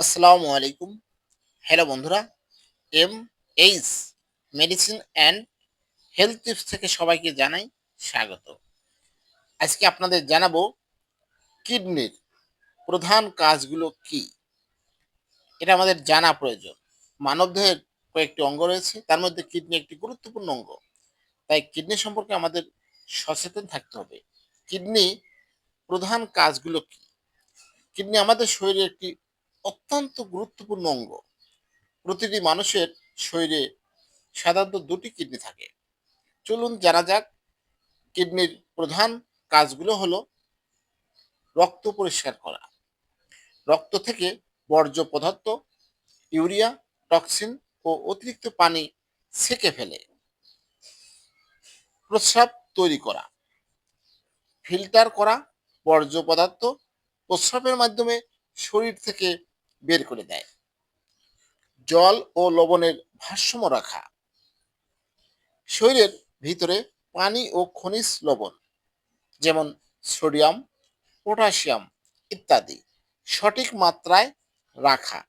আসসালামু আলাইকুম। হ্যালো বন্ধুরা, M H medicine and health tips থেকে সবাইকে জানাই স্বাগত। আজকে আপনাদের জানাব কিডনির প্রধান কাজগুলো কি? এটা আমাদের জানা প্রয়োজন। মানবদেহের কয়েকটি অঙ্গ রয়েছে, তার মধ্যে কিডনি একটি গুরুত্বপূর্ণ অঙ্গ। তাই কিডনি সম্পর্কে আমাদের সচেতন থাকতে হবে। কিডনি প্রধান কাজগুলো কি? কিডনি আমাদের শরীরের একটি অত্যন্ত গুরুত্বপূর্ণ অঙ্গ। প্রতিটি মানুষের শরীরে সাধারণত দুটি কিডনি থাকে। চলুন জানা যাক, কিডনির প্রধান কাজগুলো হলো রক্ত পরিষ্কার করা। রক্ত থেকে বর্জ্য পদার্থ, ইউরিয়া, টক্সিন ও অতিরিক্ত পানি সেকে ফেলে। প্রস্রাব তৈরি করা। ফিল্টার করা বর্জ্য পদার্থ প্রস্রাবের মাধ্যমে শরীর থেকে বের করে দেয়। জল ও লবণের ভারসাম্য রাখা। শরীরের ভিতরে পানি ও খনিজ লবণ, যেমন সোডিয়াম, পটাশিয়াম ইত্যাদি, সঠিক মাত্রায় রাখা।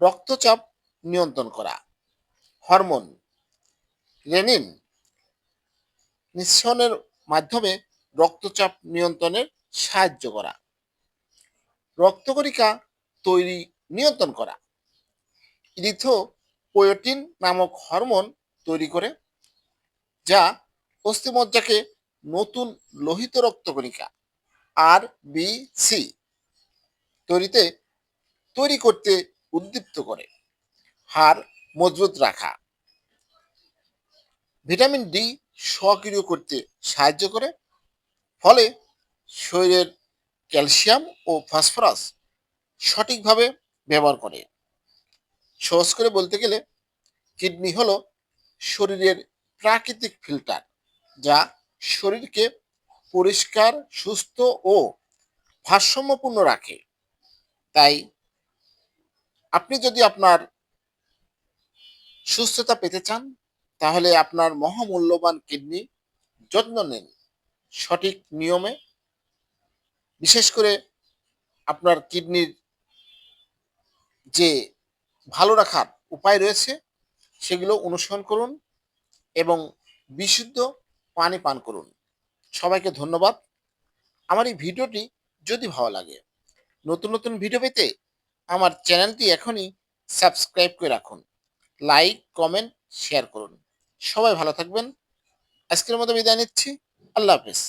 রক্তচাপ নিয়ন্ত্রণ করা। হরমোন, রেনিন নিঃসরণের মাধ্যমে রক্তচাপ নিয়ন্ত্রণের সাহায্য করা। রক্তকণিকা তৈরি নিয়ন্ত্রণ করা। ইরিথোপোয়েটিন নামক হরমোন তৈরি করে, যা অস্থিমজ্জাকে নতুন লোহিত রক্তকণিকা, আর বি সি, তৈরিতে তৈরি করতে উদ্দীপ্ত করে। হাড় মজবুত রাখা। ভিটামিন ডি সক্রিয় করতে সাহায্য করে, ফলে শরীরের ক্যালসিয়াম ও ফসফরাস সঠিকভাবে ব্যবহার করে। সহজ করে বলতে গেলে, কিডনি হল শরীরের প্রাকৃতিক ফিল্টার, যা শরীরকে পরিষ্কার, সুস্থ ও ভারসাম্যপূর্ণ রাখে। তাই আপনি যদি আপনার সুস্থতা পেতে চান, তাহলে আপনার মহামূল্যবান কিডনি যত্ন নিন। সঠিক নিয়মে বিশেষ করে আপনার কিডনির যে ভালো রাখার উপায় রয়েছে, সেগুলো অনুসরণ করুন এবং বিশুদ্ধ পানি পান করুন। সবাইকে ধন্যবাদ। আমার এই ভিডিওটি যদি ভালো লাগে, নতুন নতুন ভিডিও পেতে আমার চ্যানেলটি এখনই সাবস্ক্রাইব করে রাখুন। লাইক, কমেন্ট, শেয়ার করুন। সবাই ভালো থাকবেন। আজকের মতো বিদায় নিচ্ছি। আল্লাহ হাফেজ।